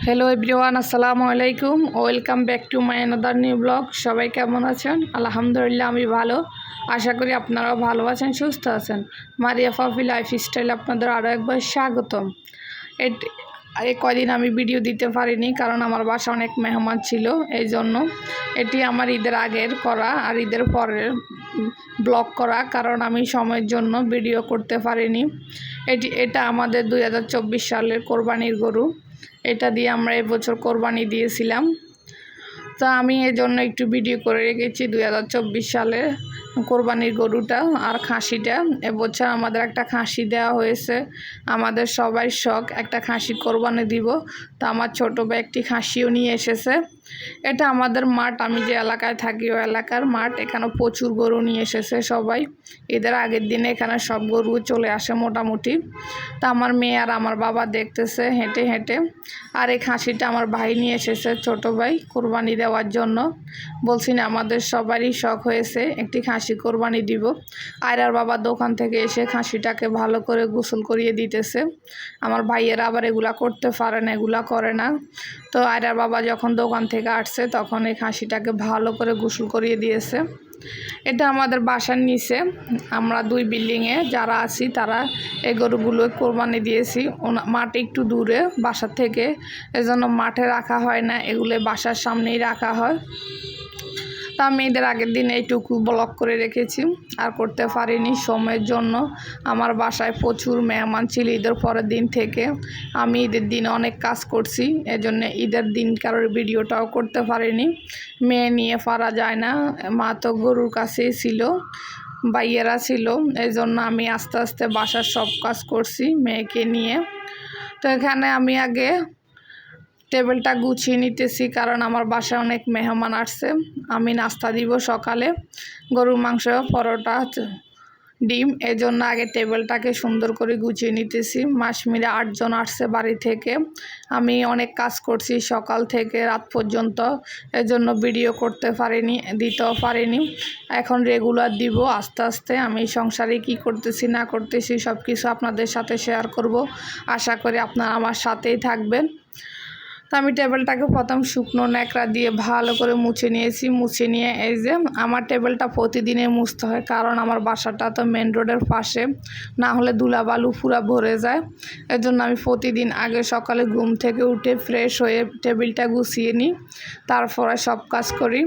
Hello everyone আসসালামু আলাইকুম welcome back to my another new blog সবাই কেমন আছেন? আলহামদুলিল্লাহ, আমি ভালো। আশা করি আপনারাও ভালো আছেন, সুস্থ আছেন। মারিয়া ফাফি লাইফ স্টাইল আপনাদের আরও একবার স্বাগতম। এট- এই কয়দিন আমি ভিডিও দিতে পারিনি, কারণ আমার বাসা অনেক মেহমান ছিল এই জন্য এটি আমার ঈদের আগের করা আর ঈদের পরের ব্লগ করা, কারণ আমি সময়ের জন্য ভিডিও করতে পারিনি। এটি, এটা আমাদের দু হাজার চব্বিশ সালের কোরবানির গরু। এটা দিয়ে আমরা এবছর কোরবানি দিয়েছিলাম। তা আমি এই জন্য একটু ভিডিও করে রেখেছি দুই হাজার চব্বিশ সালে। কোরবানির গরুটা আর খাসিটা। এবছর আমাদের একটা খাসি দেওয়া হয়েছে। আমাদের সবাই শখ একটা খাসি কোরবানি দিব। তো আমার ছোটো ভাই একটি খাসিও নিয়ে এসেছে। এটা আমাদের মাঠ। আমি যে এলাকায় থাকি ওই এলাকার মাঠ। এখানে প্রচুর গরু নিয়ে এসেছে সবাই। এদের আগের দিনে এখানে সব গরু চলে আসে মোটামুটি। তা আমার মেয়ে আর আমার বাবা দেখতেছে হেঁটে হেঁটে। আর এই খাসিটা আমার ভাই নিয়ে এসেছে ছোট ভাই কোরবানি দেওয়ার জন্য। বলছি না, আমাদের সবারই শখ হয়েছে একটি খাসি কোরবানি দিব। আয়রার বাবা দোকান থেকে এসে খাসিটাকে ভালো করে গোসল করিয়ে দিতেছে। আমার ভাইয়েরা আবার এগুলা করতে পারে না, এগুলা করে না। তো আয়রার বাবা যখন দোকান থেকে আসছে, তখন এই খাসিটাকে ভালো করে গোসল করিয়ে দিয়েছে। এটা আমাদের বাসার নিচে। আমরা দুই বিল্ডিংয়ে যারা আছি, তারা এই গরুগুলো কোরবানি দিয়েছি। মাঠ একটু দূরে বাসার থেকে। এজন্য মাঠে রাখা হয় না, এগুলো বাসার সামনেই রাখা হয়। তা আমি ঈদের আগের দিন এইটুকু ব্লক করে রেখেছি। আর করতে পারিনি সময়ের জন্য। আমার বাসায় প্রচুর মেহমান ছিল ঈদের পরের দিন থেকে। আমি ঈদের দিন অনেক কাজ করছি, এজন্য ঈদের দিন কারোর ভিডিওটাও করতে পারিনি। মেয়ে নিয়ে পারা যায় না। মা তো গরুর কাছেই ছিল বাইয়েরা ছিল এই জন্য আমি আস্তে আস্তে বাসার সব কাজ করছি মেয়েকে নিয়ে। তো এখানে আমি আগে টেবিলটা গুছিয়ে নিতেছি কারণ আমার বাসায় অনেক মেহমান আসছে। আমি নাস্তা দিব সকালে। গরুর মাংস, পরোটা, ডিম এই জন্য আগে টেবিলটাকে সুন্দর করে গুছিয়ে নিতেছি। মাস মিলে আটজন আসছে বাড়ি থেকে। আমি অনেক কাজ করছি সকাল থেকে রাত পর্যন্ত। এজন্য ভিডিও করতে পারিনি, দিতেও পারিনি। এখন রেগুলার দিব আস্তে আস্তে। আমি সংসারে কি করতেছি, না করতেছি সব কিছু আপনাদের সাথে শেয়ার করব। আশা করি আপনারা আমার সাথেই থাকবেন। তো আমি টেবিলটাকে প্রথম শুকনো ন্যাকড়া দিয়ে ভালো করে মুছে নিয়েছি, মুছে নিয়ে এই যে আমার টেবিলটা প্রতিদিনে মুছতে হয়, কারণ আমার বাসাটা তো মেন রোডের পাশে। না হলে ধুলাবালু পুরা ভরে যায়। এর জন্য আমি প্রতিদিন আগে সকালে ঘুম থেকে উঠে ফ্রেশ হয়ে টেবিলটা গুছিয়ে নিই, তারপরে সব কাজ করি।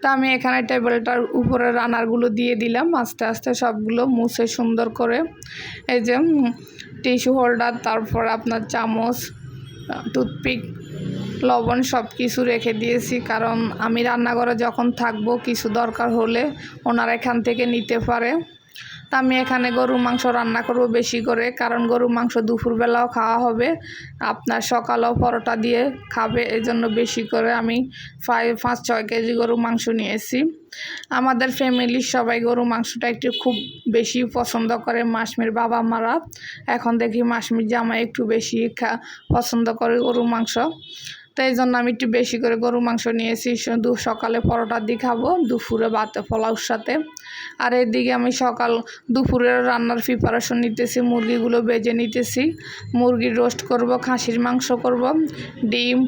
তো আমি এখানে টেবিলটার উপরে রানারগুলো দিয়ে দিলাম, আস্তে আস্তে সবগুলো মুছে সুন্দর করে। এই যে টিস্যু হোল্ডার তারপর আপনার চামচ টুথপিক লবণ সব কিছু রেখে দিয়েছি, কারণ আমি রান্নাঘরে যখন থাকব কিছু দরকার হলে ওনারা এখান থেকে নিতে পারে। তা আমি এখানে গরু মাংস রান্না করব বেশি করে, কারণ গরু মাংস দুপুরবেলাও খাওয়া হবে। আপনার সকালেও পরোটা দিয়ে খাবে এই জন্য বেশি করে আমি ফাইভ পাঁচ, ছয় কেজি গরু মাংস নিয়েছি। আমাদের ফ্যামিলির সবাই গরু মাংসটা একটু খুব বেশি পছন্দ করে, মাসমির বাবা মারা। এখন দেখি মাসমির জামাই একটু বেশি পছন্দ করে গরু মাংস। তো এই জন্য আমি একটু বেশি করে গরু মাংস নিয়েছি। দু সকালে পরোটা দিয়ে খাব, দুপুরে ভাতে পোলাওর সাথে। আর এদিকে আমি সকাল দুপুরের রান্নার প্রিপারেশন নিতেছি, মুরগিগুলো বেজে নিতেছি। মুরগির রোস্ট করব, খাসির মাংস করব, ডিম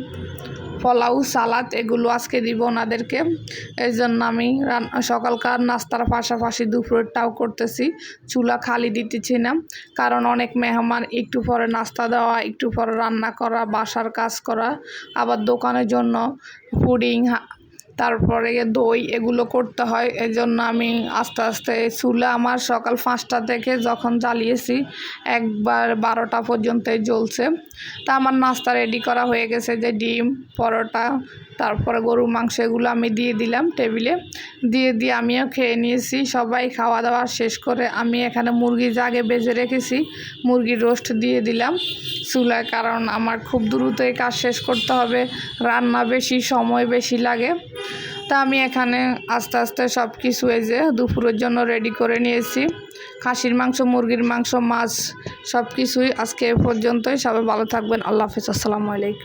পোলাও, সালাদ এগুলো আজকে দিব ওনাদেরকে। এই জন্য আমি সকালকার নাস্তার পাশাপাশি দুপুরেরটাও করতেছি। চুলা খালি দিতেছি না, কারণ অনেক মেহমান একটু পরে নাস্তা দেওয়া, একটু পরে রান্না করা, বাসার কাজ করা, আবার দোকানের জন্য পুডিং তারপরে দই এগুলো করতে হয়। এই জন্য আমি আস্তে আস্তে চুলা আমার সকাল পাঁচটা থেকে যখন জ্বালিয়েছি, একবার বারোটা পর্যন্তই জ্বলছে। তা আমার নাস্তা রেডি করা হয়ে গেছে যে ডিম, পরোটা, তারপরে গরুর মাংস এগুলো আমি দিয়ে দিলাম টেবিলে। দিয়ে দিয়ে আমিও খেয়ে নিয়েছি। সবাই খাওয়া দাওয়া শেষ করে আমি এখানে মুরগি জাগে বেজে রেখেছি। মুরগির রোস্ট দিয়ে দিলাম চুলায় কারণ আমার খুব দ্রুত এই কাজ শেষ করতে হবে। রান্না বেশি, সময় বেশি লাগে। তা আমি এখানে আস্তে আস্তে সব কিছু এই যে দুপুরের জন্য রেডি করে নিয়েছি। খাসির মাংস, মুরগির মাংস, মাছ সব কিছুই আজকে এ পর্যন্তই। সবাই ভালো থাকবেন। আল্লাহ হাফিজ। আসসালামু আলাইকুম।